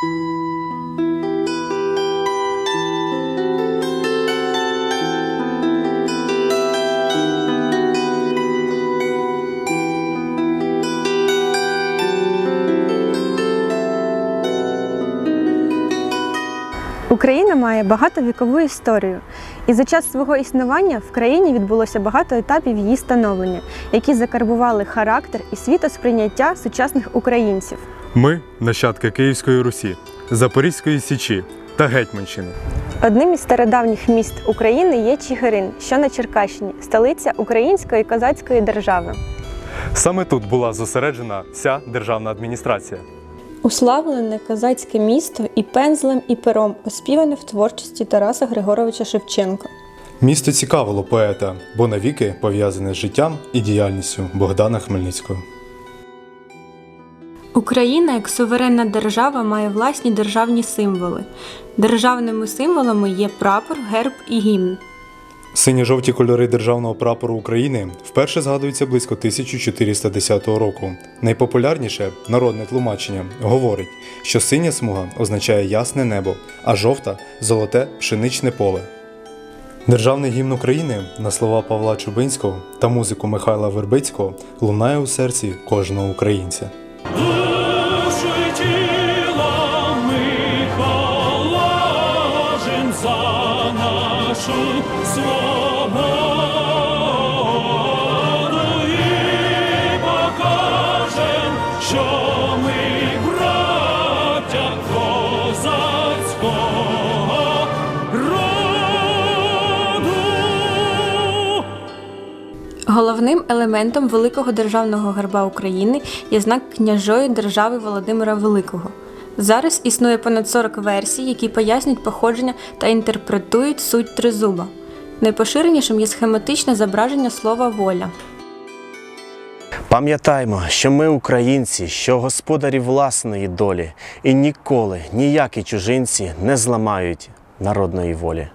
Thank you. Україна має багатовікову історію, і за час свого існування в країні відбулося багато етапів її становлення, які закарбували характер і світосприйняття сучасних українців. Ми нащадки Київської Русі, Запорізької Січі та Гетьманщини. Одним із стародавніх міст України є Чигирин, що на Черкащині, столиця Української козацької держави. Саме тут була зосереджена вся державна адміністрація. Уславлене козацьке місто і пензлем, і пером оспіване в творчості Тараса Григоровича Шевченка. Місто цікавило поета, бо навіки пов'язане з життям і діяльністю Богдана Хмельницького. Україна як суверенна держава має власні державні символи. Державними символами є прапор, герб і гімн. Сині-жовті кольори державного прапору України вперше згадуються близько 1410 року. Найпопулярніше народне тлумачення говорить, що синя смуга означає ясне небо, а жовта золоте пшеничне поле. Державний гімн України на слова Павла Чубинського та музику Михайла Вербицького лунає у серці кожного українця. Нашу свободу і що ми браття козацького. Головним елементом великого державного герба України є знак княжої держави Володимира Великого. Зараз існує понад 40 версій, які пояснюють походження та інтерпретують суть тризуба. Найпоширенішим є схематичне зображення слова воля. Пам'ятаймо, що ми українці, що господарі власної долі, і ніколи ніякі чужинці не зламають народної волі.